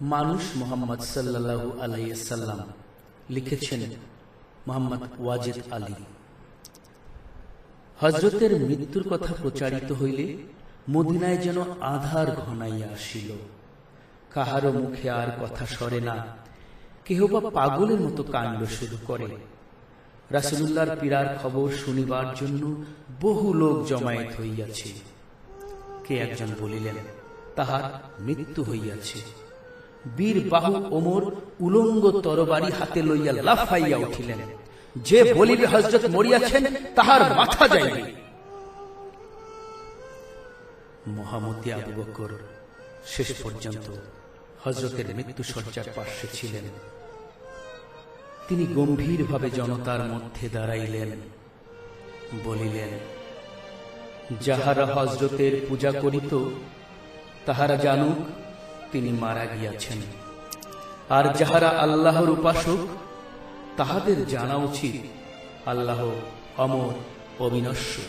মানুষ মোহাম্মদ সাল্লাল্লাহু আলাইসাল্লাম লিখেছেন মোহাম্মদ ওয়াজেদ আলী। হজরতের মৃত্যুর কথা প্রচারিত হইলে মদিনায় যেন আধার ঘনাইয়া আসিল। কাহারও মুখে আর কথা সরে না, কেহ বা পাগলের মতো কাণ্ড শুরু করে। রাসুলুল্লাহর পীড়ার খবর শুনিবার জন্য বহু লোক জমায়েত হইয়াছে। কে একজন বলিলেন, তাহার মৃত্যু হইয়াছে। বীর বাহু ওমর উলঙ্গ তরবারি হাতে লইয়া লাফাইয়া উঠিলেন। যে বলিবে হজরত মরিয়াছেন, তাহার মাথা যাইবে। মহামতি আবু বকর, শেষ পর্যন্ত হজরতের মৃত্যু সজ্জার পার্শ্বে ছিলেন। তিনি গম্ভীরভাবে জনতার মধ্যে দাঁড়াইলেন। বলিলেন, যাহারা হজরতের পূজা করিত, তাহারা জানুক তিনি মারা গিয়াছেন। আর যাহারা আল্লাহর উপাসক, তাহাদের জানা উচিত আল্লাহ অমর অবিনশ্বর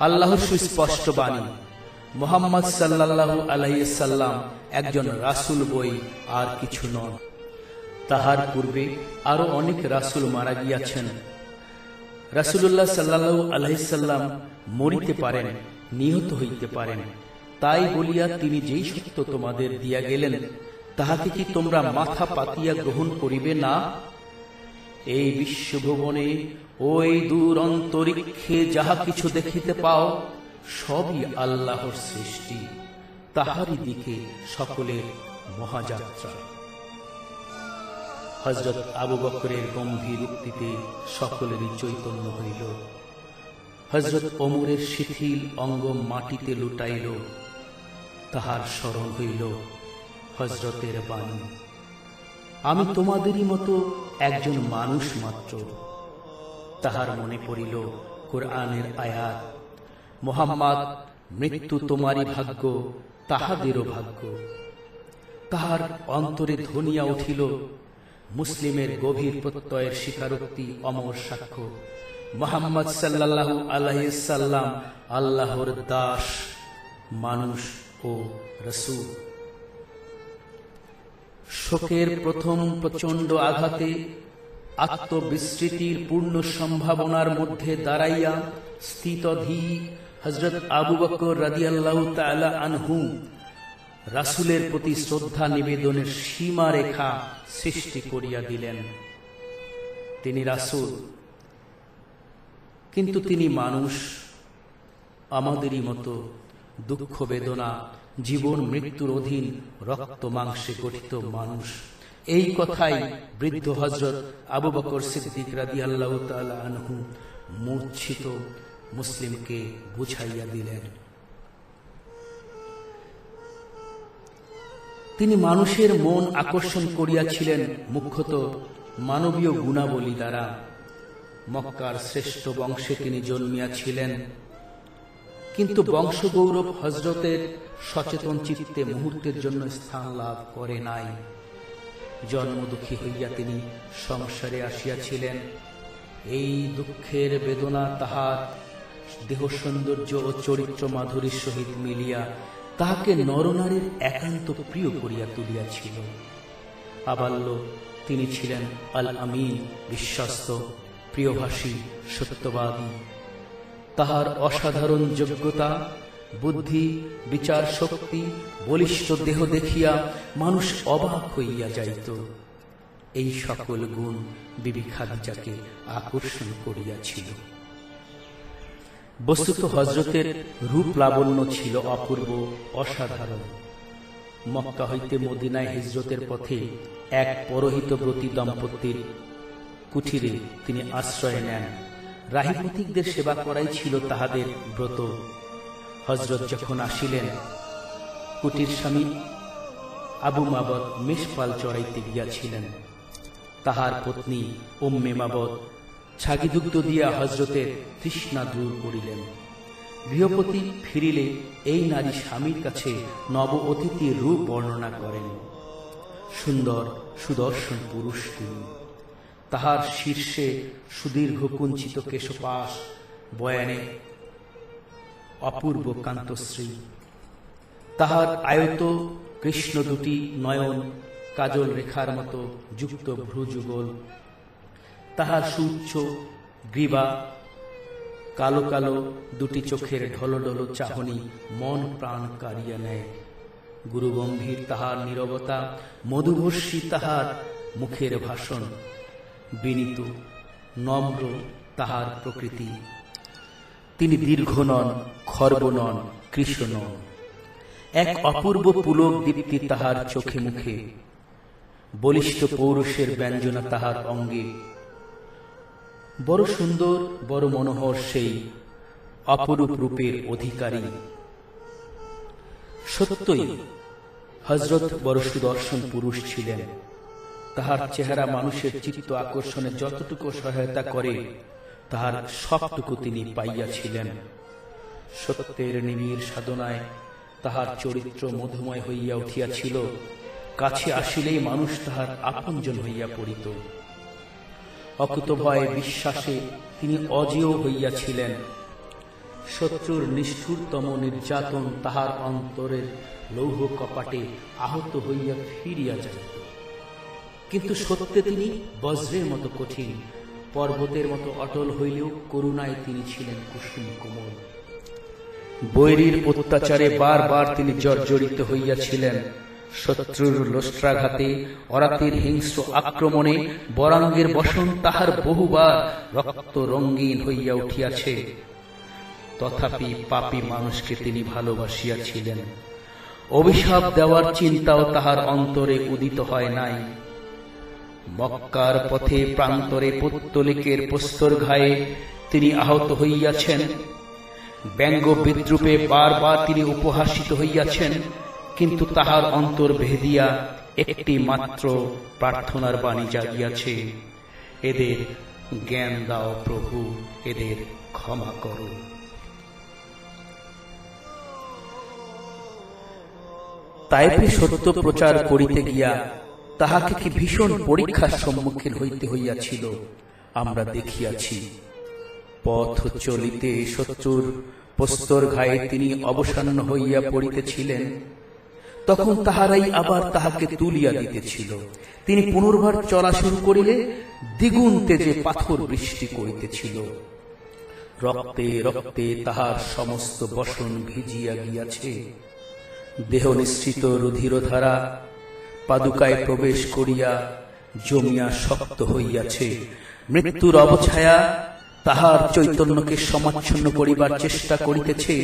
আল্লাহর সুস্পষ্ট বাণী, মোহাম্মদ সাল্লাল্লাহু আলাইসাল্লাম একজন রাসুল বই আর কিছু নন। তাহার পূর্বে আরও অনেক রাসুল মারা গিয়াছেন। রাসুল্লাহ সাল্লাল্লাহু আলাইসাল্লাম মরিতে পারেন, নিহত হইতে পারেন। তাই বলিয়া তিনি যেই সত্য তোমাদের দিয়া গেলেন, তাহাকে কি তোমরা মাথা পাতিয়া গ্রহণ করিবে না? এই বিশ্বভুবনে ওই দূর অন্তরিক্ষে যাহা কিছু দেখিতে পাও, সবই আল্লাহর সৃষ্টি, তাহারই দিকে সকলের মহাযাত্রা। হজরত আবু বকরের গম্ভীর উক্তিতে সকলেরই চৈতন্য হইল। হজরত অমরের শিথিল অঙ্গ মাটিতে লুটাইল তাহার স্মরণ হইল হজরতের বাণী। আমি তোমাদেরই মতো একজন মানুষ মাত্র। তাহার মনে পড়িল, কোরআনের আয়াত, মোহাম্মদ, মৃত্যু তোমারই ভাগ্য, তাহাদেরও ভাগ্য। তাহার অন্তরে ধনিয়া উঠিল, মুসলিমের গভীর প্রত্যয়ের স্বীকারোক্তি অমর সাক্ষ্য। মোহাম্মদ সাল্লাল্লাহু আলাইসাল্লাম আল্লাহর দাস, মানুষ ও রসুল। শোকের প্রথম প্রচণ্ড আঘাতে আত্মবিস্মৃতির পূর্ণ সম্ভাবনার মধ্যে দাঁড়াইয়া স্থিতধী হজরত আবু বকর রাদিয়াল্লাহু তাআলা আনহু রাসুলের প্রতি শ্রদ্ধা নিবেদনের সীমা রেখা সৃষ্টি করিয়া দিলেন। তিনি রাসুল, কিন্তু তিনি মানুষ, আমাদেরই মতো দুঃখ বেদনা, জীবন মৃত্যুর অধীন রক্ত মাংসে গঠিত মানুষ। এই কথাই বৃদ্ধ হজরত আবু বকর সিদ্দিক রাদি আল্লাহ আনহু মূর্ছিত মুসলিমকে বুঝাইয়া দিলেন। তিনি মানুষের মন আকর্ষণ করিয়াছিলেন মুখ্যত মানবীয় গুণাবলী দ্বারা। মক্কার শ্রেষ্ঠ বংশে তিনি জন্মিয়াছিলেন কিন্তু বংশগৌরব হজরতের সচেতন চিত্তে মুহূর্তের জন্য স্থান লাভ করে নাই। জন্ম দুঃখী হইয়া তিনি সংসারে আসিয়াছিলেন। এই দুঃখের বেদনা তাহার দেহ সৌন্দর্য ও চরিত্র মাধুরীর সহিত মিলিয়া তাহাকে নরনারীর একান্ত প্রিয় করিয়া তুলিয়াছিল। আবাল্য তিনি ছিলেন আল আমিন বিশ্বস্ত প্রিয়ভাষী সত্যবাদী তাহার অসাধারণ যোগ্যতা, বুদ্ধি, বিচার শক্তি, বলিষ্ঠ দেহ দেখিয়া মানুষ অবাক হইয়া যাইত। এই সকল গুণ বিবি খাদিজাকে আকর্ষণ করিয়াছিল। বস্তুত হজরতের রূপ লাবণ্য ছিল অপূর্ব, অসাধারণ। মক্কা হইতে মদিনায় হিজরতের পথে এক পরহিতব্রতী দম্পতির কুঠিরে তিনি আশ্রয় নেন। রাহিপথিকদের সেবা করাই ছিল তাহাদের ব্রত। হজরত যখন আসিলেন, কুটির স্বামী আবু মাবদ মেষপাল চড়াইতে গিয়াছিলেন। তাহার পত্নী ওম্মে মাবদ ছাগিদুগ্ধ দিয়া হজরতের তৃষ্ণা দূর করিলেন। গৃহপতি ফিরিলে এই নারী স্বামীর কাছে নব অতিথির রূপ বর্ণনা করেন। সুন্দর সুদর্শন পুরুষ তিনি। তাহার শীর্ষে সুদীর্ঘ কুঞ্চিত কেশপাশ বয়ানে অপূর্ব কান্তশ্রী। তাহার আয়ত কৃষ্ণ দুটি নয়ন কাজল রেখার মতো যুক্ত ভ্রুযুগল। তাহার সুচ্ছ গ্রীবা, কালো কালো দুটি চোখের ঢলঢল চাহনি মন প্রাণ কারিয়া নেয়। গুরু গম্ভীর তাহার নীরবতা, মধুভর্ষী তাহার মুখের ভাষণ। বিনীত, নম্র তাহার প্রকৃতি। তিনি দীর্ঘ নন, খর্ব নন, কৃষ্ণ নন। এক অপূর্ব পুলক দীপ্তি তাহার চোখে মুখে। বলিষ্ঠ পৌরুষের ব্যঞ্জনা তাহার অঙ্গে। বড় সুন্দর, বড় মনোহর সেই অপরূপ রূপের অধিকারী। সত্যই হজরত বড় সুদর্শন পুরুষ ছিলেন। তাহার চেহারা মানুষের চিত্ত আকর্ষণে যতটুকু সহায়তা করে, তাহার সবটুকু তিনি পাইয়াছিলেন। সত্যের নিবিড় সাধনায় তাহার চরিত্র মধুময় হইয়া উঠিয়াছিল, কাছে আসিলেই মানুষ তাহার আপনজন হইয়া পড়িত। অকুতভয় বিশ্বাসে তিনি অজেয় হইয়াছিলেন। শত্রুর নিষ্ঠুরতম নির্যাতন তাহার অন্তরের লৌহ কপাটে আহত হইয়া ফিরিয়া যাইত। কিন্তু সত্যে তিনি বজ্রের মতো কঠিন। পর্বতের মতো অটল হইলেও করুণায় তিনি ছিলেন কুসুম কোমল। বৈরীর অত্যাচারে বারবার তিনি জর্জরিত হইয়াছিলেন। শত্রুর লোস্ট্রাঘাতে অরাতির হিংস্র আক্রমণে বরাঙ্গের বসন তাহার বহুবার রক্ত রঙ্গিন হইয়া উঠিয়াছে। তথাপি পাপী মানুষকে তিনি ভালোবাসিয়াছিলেন। অভিশাপ দেওয়ার চিন্তাও তাহার অন্তরে উদিত হয় নাই। মক্কার পথে প্রান্তরে পুত্তলিকের প্রস্তর ঘায়ে তিনি আহত হইয়াছেন। ব্যঙ্গ বিদ্রুপে বারবার তিনি উপহাসিত হইয়াছেন, কিন্তু তাহার অন্তর ভেদিয়া একটি মাত্র প্রার্থনার বাণী জাগিয়াছে। এদের জ্ঞান দাও প্রভু, এদের ক্ষমা করো। তাইপে সত্য প্রচার করিতে গিয়া তাহাকে কি ভীষণ পরীক্ষার সম্মুখীন হইতে হইয়াছিল, আমরা দেখিয়াছি। পথ চলিতে শত্রুর প্রস্তর ঘায়ে তিনি অবসান্ন হইয়া পড়িতেছিলেন। তখন তাহারাই আবার তাহাকে তুলিয়া দিতেছিল। তিনি পুনর্বার চলা শুরু করিলে দ্বিগুণ তেজে পাথর বৃষ্টি করিতেছিল। রক্তে রক্তে তাহার সমস্ত বসন ভিজিয়া গিয়াছে। দেহ নিশ্চিত রুধিরধারা পাদুকায় প্রবেশ করিয়া জমিয়া শক্ত হইয়াছে। মৃত্যুর অবছায়া তাহার চৈতন্যকে সমাচ্ছন্ন করিবার চেষ্টা করিতেছে,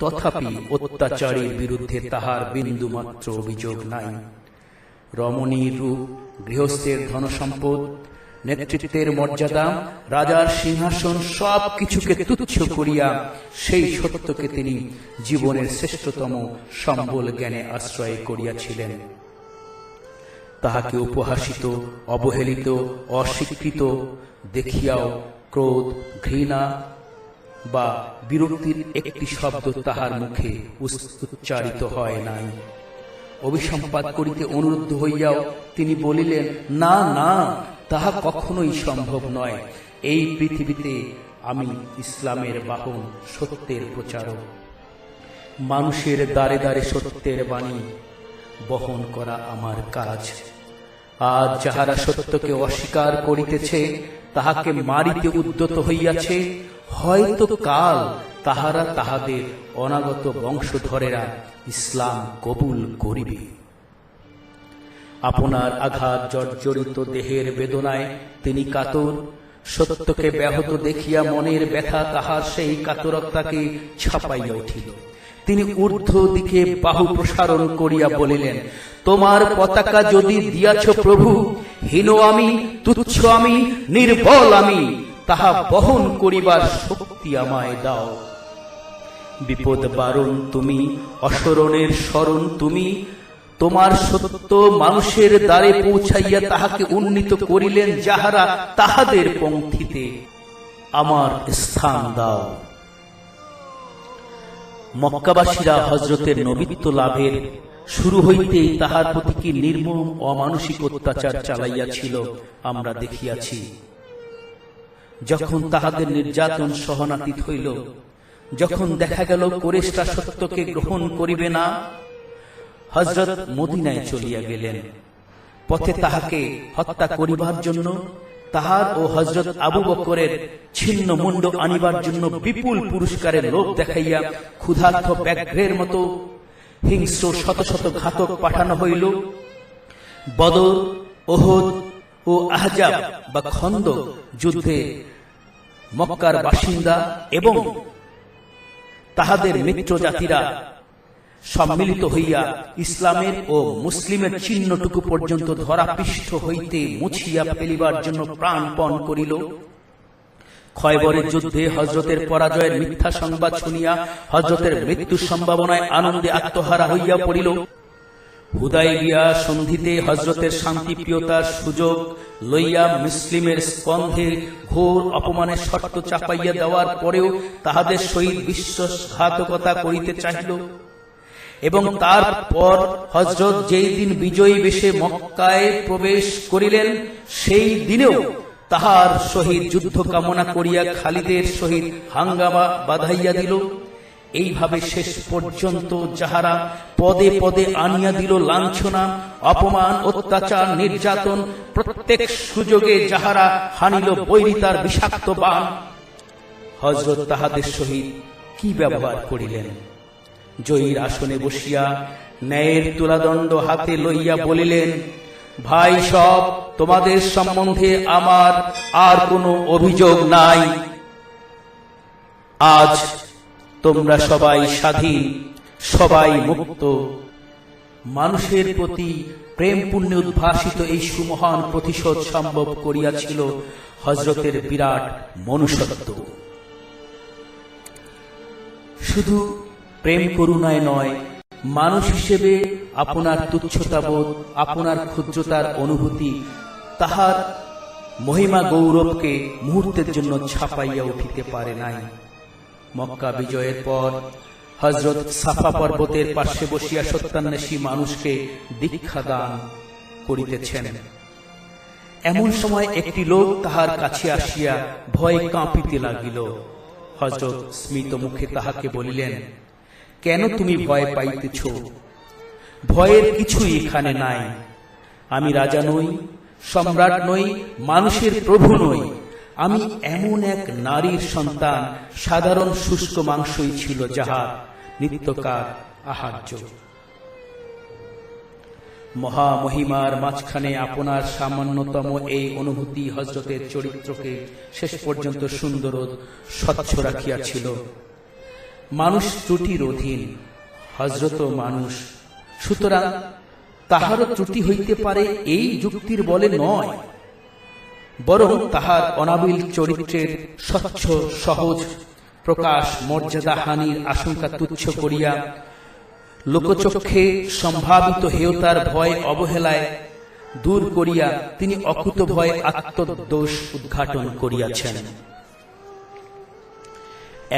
তথাপি অত্যাচারীর বিরুদ্ধে তাহার বিন্দু মাত্র অভিযোগ নাই। রমণীর রূপ, গৃহস্থের ধনসম্পদ, নেতৃত্বের মর্যাদা, রাজার সিংহাসন সব কিছুকে তুচ্ছ করিয়া সেই সত্যকে তিনি জীবনের শ্রেষ্ঠতম সম্বল জ্ঞানে আশ্রয় করিয়াছিলেন। তাহাকে উপহাসিত, অবহেলিত, অস্বীকৃত, দেখিয়াও ক্রোধ, ঘৃণা বা বিরক্তির একটি শব্দ তাহার মুখে উচ্চারিত হয় নাই। অভিসম্পাদ করিতে অনুরুদ্ধ হইয়াও তিনি বলিলেন, না না, তাহা কখনোই সম্ভব নয়। এই পৃথিবীতে আমি ইসলামের বাহন, সত্যের প্রচারক। মানুষের দ্বারে দ্বারে সত্যের বাণী বহন করা আমার কাজ। আজ যাহারা সত্যকে অস্বীকার করিতেছে, তাহাকে মারিতে উদ্যত হইয়াছে, হয়তো কাল তাহারা তাহাদের অনাগত বংশধরেরা ইসলাম কবুল করিবে। আপনার আঘাত জর্জরিত দেহের বেদনায় তিনি কাতর, সত্যকে ব্যাহত দেখিয়া মনের ব্যথা তাহার সেই কাতরতাকে ছাপাইয়া উঠিল। তিনি ঊর্ধ্ব দিকে বাহু প্রসারণ করিয়া বলিলেন, তোমার পতাকা যদি দিয়াছ প্রভু, হীন আমি, তুচ্ছ আমি, নির্বল আমি, তাহা বহন করিবার শক্তি আমায় দাও। বিপদ বারণ তুমি অসরণের স্মরণ তুমি, তোমার সত্য মানুষের দ্বারে পৌঁছাইয়া তাহাকে উন্নীত করিলেন যাহারা তাহাদের পঙ্ক্তিতে আমার স্থান দাও। মক্কাবাসীরা হজরতের নবিত্ব লাভের শুরু হইতেই তাহার প্রতি কি নির্মম অমানসিক অত্যাচার চালাইয়াছিল আমরা দেখিয়াছি। যখন তাহাদের নির্যাতন সহনাতীত হইল, যখন দেখা গেল কোরেশটা সত্যকে গ্রহণ করিবে না হজরত মদিনায় চলিয়া গেলেন। পথে তাহাকে হত্যা করিবার জন্য তাহার ও হজরত আবু বকরের ছিন্ন মুন্ড আনিবার জন্য বিপুল পুরস্কারের লোভ দেখাইয়া ক্ষুধার্থ ব্যাঘ্রের মতো হিংস্র শত শত ঘাতক পাঠানো হইল। বদর, ওহদ ও আহজাব বা খন্দ যুদ্ধে মক্কার বাসিন্দা এবং তাহাদের মিত্র জাতিরা সম্মিলিত হইয়া ইসলামের ও মুসলিমের চিহ্নটুকু পর্যন্ত ধরাপৃষ্ঠ হইতে মুছিয়া ফেলিবার জন্য প্রাণপণ করিল। খয়বরের যুদ্ধে হজরতের পরাজয়ের মিথ্যা সংবাদ শুনিয়া হজরতের মৃত্যুর সম্ভাবনায় আনন্দে আত্মহারা হইয়া পড়িল। হুদাইবিয়া সন্ধিতে হজরতের শান্তিপ্রিয়তার সুযোগ লইয়া মুসলিমের স্কন্ধে ঘোর অপমানের শর্ত চাপাইয়া দেওয়ার পরেও তাহাদের সহিত বিশ্বাসঘাতকতা করিতে চাহিল। এবং তারপর হজরত যেই দিন বিজয়ী বেশে মক্কায় প্রবেশ করিলেন, সেই দিনেও তাহার সহিত যুদ্ধ কামনা করিয়া খালিদের সহিত হাঙ্গামা বাধাইয়া দিল। এইভাবে শেষ পর্যন্ত যাহারা পদে পদে আনিয়া দিল লাঞ্ছনা, অপমান, অত্যাচার, নির্যাতন, প্রত্যেক সুযোগে যাহারা হানিল বৈরিতার বিষাক্ত বান হজরত তাহাদের সহিত কি ব্যবহার করিলেন? জয়ীর আসনে বসিয়া ন্যায়ের তুলাদণ্ড হাতে লইয়া বলিলেন, ভাই সব, তোমাদের সম্বন্ধে আমার আর কোনো অভিযোগ নাই। আজ তোমরা সবাই স্বাধীন, সবাই মুক্ত। মানুষের প্রতি প্রেম পুণ্যে উদ্ভাসিত এই সুমহান প্রতিশোধ সম্ভব করিয়াছিল হজরতের বিরাট মনুষ্যত্ব। শুধু প্রেম করুণায় নয়, মানুষ হিসেবে আপনার তুচ্ছতাবোধ আপনার ক্ষুদ্রতার অনুভূতি, তাহার মহিমা গৌরবকে মুহূর্তের জন্য ছাপাইয়া উঠিতে পারে নাই। মক্কা বিজয়ের পর হজরত সাফা পর্বতের পাশে বসিয়া সত্যান্বেষী মানুষকে দীক্ষা দান করিতেছেন। এমন সময় একটি লোক তাহার কাছে আসিয়া ভয় কাঁপিতে লাগিল। হজরত স্মিত মুখে তাহাকে বলিলেন কেন তুমি ভয় পাইতেছ? ভয়ের কিছুই এখানে নাই। আমি রাজা নই সম্রাট নই মানুষের প্রভু নই। আমি এমন এক নারীর সন্তান সাধারণ শুষ্ক মাংসই ছিল যাহার নিত্যকার আহার্য। মহামহিমার মাঝখানে আপনার সামান্যতম এই অনুভূতি হজরতের চরিত্রকে শেষ পর্যন্ত সুন্দর স্বচ্ছ রাখিয়াছিল। মানুষ ত্রুটির অধীন হজরত মানুষ। সুতরাং তাহারও ত্রুটি হইতে পারে এই যুক্তির বলে নয়। বরং তাহার অনাবিল চরিত্রের স্বচ্ছ, সহজ, প্রকাশ, মর্যাদা, হানির আশঙ্কা তুচ্ছ করিয়া লোকচক্ষে সম্ভাবিত হেয়তার ভয় অবহেলায় দূর করিয়া তিনি অকুত ভয় আত্মদোষ উদ্ঘাটন করিয়াছেন।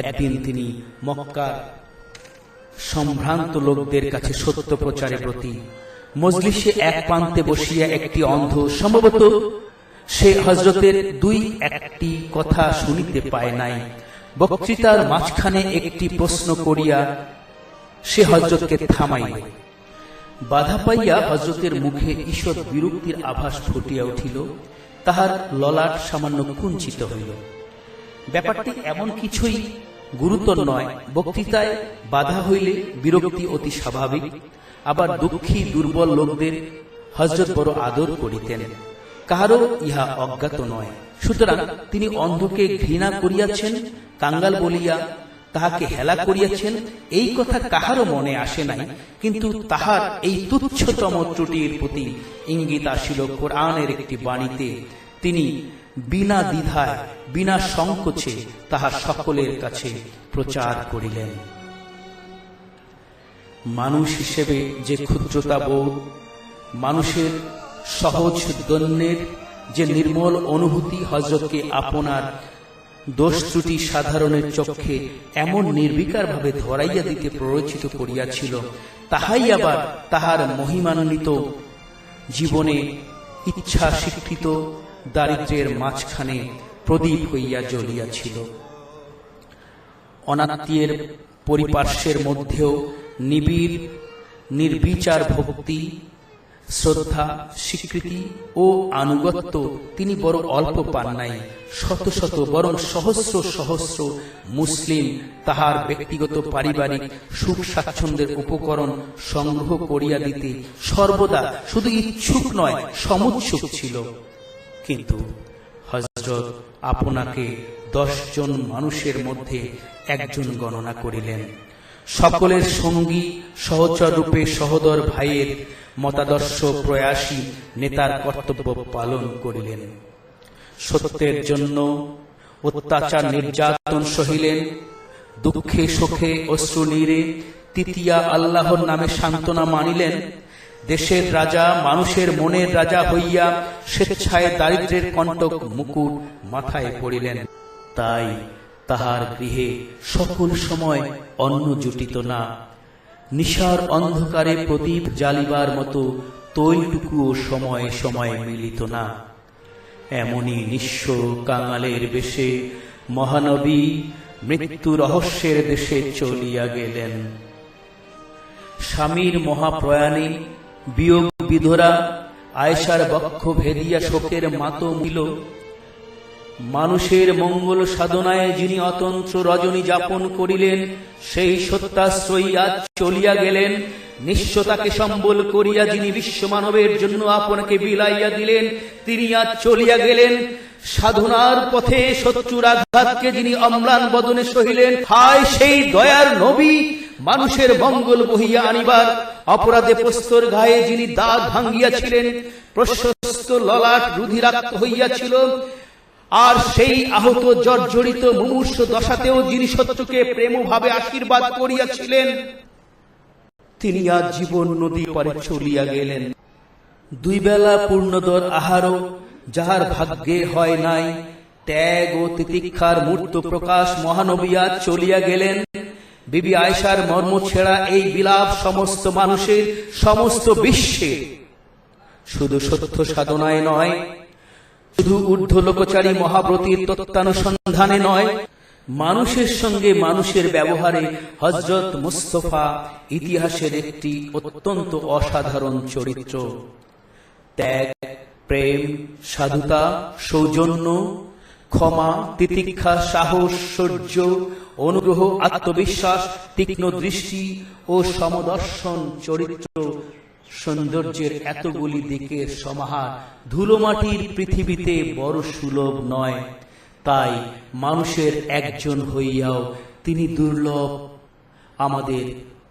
একদিন তিনি মক্কার সম্ভ্রান্ত লোকদের কাছে সত্য প্রচারে প্রতি মজলিসে এক প্রান্তে বসিয়া একটি অন্ধ, সম্ভবত সে হজরতের দুই একটি কথা শুনিতে পায় নাই। বক্তৃতার মাঝখানে একটি প্রশ্ন করিয়া সে হজরতকে থামাইল। বাধা পাইয়া হজরতের মুখে ঈষৎ বিরক্তির আভাস ফুটিয়া উঠিল, তাহার ললাট সামান্য কুঞ্চিত হইল। ব্যাপারটি এমন কিছুই গুরুতর নয়। বক্তৃতায় বাধা হইলে বিরক্তি অতি স্বাভাবিক। আবার দুঃখী দুর্বল লোকদের হজরত বড় আদর করিতেন। কাহারও ইহা অজ্ঞাত নয়। সুতরাং তিনি অন্ধকে ঘৃণা করিয়াছেন, কাঙ্গাল বলিয়া তাহাকে হেলা করিয়াছেন, এই কথা কাহারও মনে আসে নাই। কিন্তু তাহার এই তুচ্ছতম ত্রুটির প্রতি ইঙ্গিত আসিল কোরআনের একটি বাণীতে। তিনি বিনা দ্বিধায়, বিনা সংকোচে তাহা সকলের কাছে প্রচার করিলেন। মানুষ হিসেবে যে ক্ষুদ্রতা বোধ, মানুষের সহজ দন্যের যে নির্মল অনুভূতি হজরতকে আপনার দোষ ত্রুটি সাধারণের চক্ষে এমন নির্বিকার ভাবে ধরাইয়া দিতে প্ররোচিত করিয়াছিল, তাহাই আবার তাহার মহিমান্বিত জীবনে ইচ্ছা স্বীকৃত দারিদ্রের মাঝখানে প্রদীপ হইয়া জ্বলিয়াছিল। অনাত্মীয়ের পরিপার্শ্বের মধ্যেও নিবিড়, নির্বিচার ভক্তি, শ্রদ্ধা, স্বীকৃতি ও আনুগত্য তিনি বড় অল্প পান নাই। শত শত বরং সহস্র সহস্র মুসলিম তাহার ব্যক্তিগত পারিবারিক সুখ স্বাচ্ছন্দ্যের উপকরণ সংগ্রহ করিয়া দিতে সর্বদা শুধু ইচ্ছুক নয়, সমুৎসুক ছিল। কিন্তু হজরত আপনাকে দশজন মানুষের মধ্যে একজন গণনা করিলেন। সকলের সঙ্গী সহচর রূপে সহদর ভাইয়ের মতাদর্শ প্রয়াসী নেতার কর্তব্য পালন করিলেন। সত্যের জন্য অত্যাচার নির্যাতন সহিলেন। দুঃখে সুখে অশ্রু নীরে তৃতীয়া আল্লাহর নামে সান্ত্বনা মানিলেন। দেশের রাজা, মানুষের মনের রাজা হইয়া স্বেচ্ছায় দারিদ্রের কণ্টক মুকুট মাথায় পড়িলেন। তাই তাহার গৃহে সকল সময় অন্ন জুটিত না। নিশার অন্ধকারে প্রদীপ জ্বালিবার মতো তৈলটুকুও সময়ে সময়ে মিলিত না। এমনই নিঃস্ব কাঙালের বেশে মহানবী মৃত্যু রহস্যের দেশে চলিয়া গেলেন। স্বামীর মহাপ্রয়াণে বিয়োগ বিধরা আয়সার বক্ষ ভেদিয়া শোকের মাত মিল। মানুষের মঙ্গল সাধনায় যিনি অতন্ত্র রজনী যাপন করিলেন, সেই সত্যাশ্রয়ী আজ চলিয়া গেলেন। নিঃস্বতাকে সম্বল করিয়া যিনি বিশ্ব মানবের জন্য আপনাকে বিলাইয়া দিলেন, তিনি আজ চলিয়া গেলেন। সাধনার পথে শত্রুর আঘাতকে যিনি অম্লান বদনে সহিলেন, হায় সেই দয়ার নবী মানুষের মঙ্গল বহিয়া আনিবার। অপরাধে প্রস্তর গায়ে যিনি দাঁত ভাঙ্গিয়াছিলেন, প্রশস্ত ললাট রুধিরাক্ত হইয়াছিল। আর সেই আহত জর্জরিত মুমূর্ষ দশাতেও যিনি শত্রুকে প্রেমভাবে আশীর্বাদ করিয়াছিলেন, তিনি আজ জীবন নদী পরে চলিয়া গেলেন। দুই বেলা পূর্ণদর আহারও যাহার ভাগ্যে হয় নাই। ত্যাগ ও তিতিক্ষার মূর্ত প্রকাশ মহানবী আজ চলিয়া গেলেন। বিবি আয়সার মর্ম ছেড়া এই বিলাপ সমস্ত মানুষের, সমস্ত বিশ্বে। শুধু সত্য সাধনায় নয়, শুধু ঊর্ধ্ব লোকচারী মহাব্রতীর তত্ত্বানুসন্ধানে নয়, মানুষের সঙ্গে মানুষের ব্যবহারে হজরত মুস্তফা ইতিহাসের একটি অত্যন্ত অসাধারণ চরিত্র। ত্যাগ প্রেম, সাধুতা, সৌজন্য, ক্ষমা, তিতিক্ষা, সাহস শৌর্য অনুগ্রহ, আত্মবিশ্বাস, তীক্ষ্ণ দৃষ্টি ও সমদর্শন, চরিত্র, সৌন্দর্যের এতগুলি দিকের সমাহার ধুলোমাটির পৃথিবীতে বড় সুলভ নয়। তাই মানুষের একজন হইয়াও তিনি দুর্লভ, আমাদের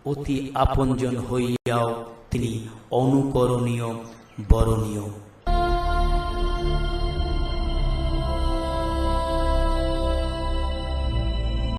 অতি আপনজন হইয়াও তিনি অনুকরণীয়, বরণীয়।